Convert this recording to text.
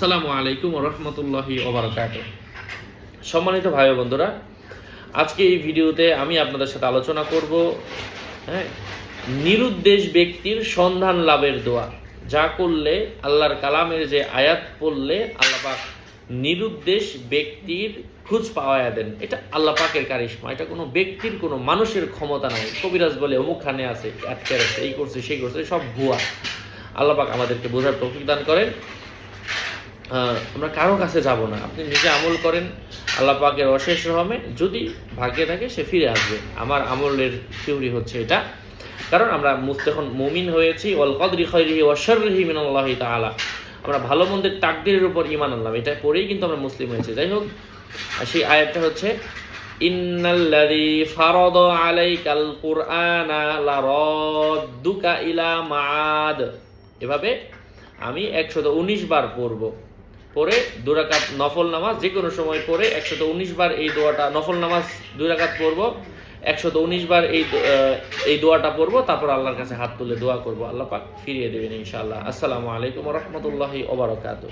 আসসালামু আলাইকুম রহমতুল্লাহি ওবরাকাত সম্মানিত ভাই বন্ধুরা, আজকে এই ভিডিওতে আমি আপনাদের সাথে আলোচনা করব হ্যাঁ নিরুদ্দেশ ব্যক্তির সন্ধান লাভের দোয়া। যা করলে আল্লাহর কালামের যে আয়াত পড়লে আল্লাপাক নিরুদ্দেশ ব্যক্তির খুঁজ পাওয়া দেন। এটা আল্লাহ পাকের কারিশমা। এটা কোনো ব্যক্তির, কোনো মানুষের ক্ষমতা নাই। কবিরাজ বলে অমুক খানে আছে আটকে আছে এই করছে, সেই করছে, সব ভুয়া। আল্লাহ পাক আমাদেরকে বোঝার তৌফিক দান করেন। আমরা কারও কাছে যাব না। আপনি নিজে আমল করেন, আল্লাহ পাকের অশেষ রহমে। যদি ভাগ্যে থাকে, সে ফিরে আসবে। আমার আমলের থিওরি হচ্ছে এটা। কারণ আমরা মুস্তেখন মুমিন হয়েছি। ওয়াল কদরি খৈরিহি ওয়া শাররিহি মিনাল্লাহি তাআলা। আমরা ভালো মন্দের তাকদিরের উপর ঈমান আনলাম। এটা পড়েই কিন্তু আমরা মুসলিম হয়েছি। যাই হোক সেই আয়াতটা হচ্ছে, ইন্নাল্লাযী ফারাদা আলাইকাল কুরআনা লারাদ্দুকা ইলা মাআদ। এভাবে আমি একশত উনিশ বার পড়ব। পরে দুরাকাত নফল নামাজ যে কোনো সময় পড়ে একশত উনিশ বার এই দোয়াটা, নফল নামাজ দুই রাকাত পড়ব, একশত উনিশ বার এই এই দোয়াটা পড়ব, তারপর আল্লাহর কাছে হাত তুলে দোয়া করব। আল্লাহ পাক ফিরিয়ে দেবেন ইনশাআল্লাহ। আসসালামু আলাইকুম রহমতুল্লাহি ওবরাকাতু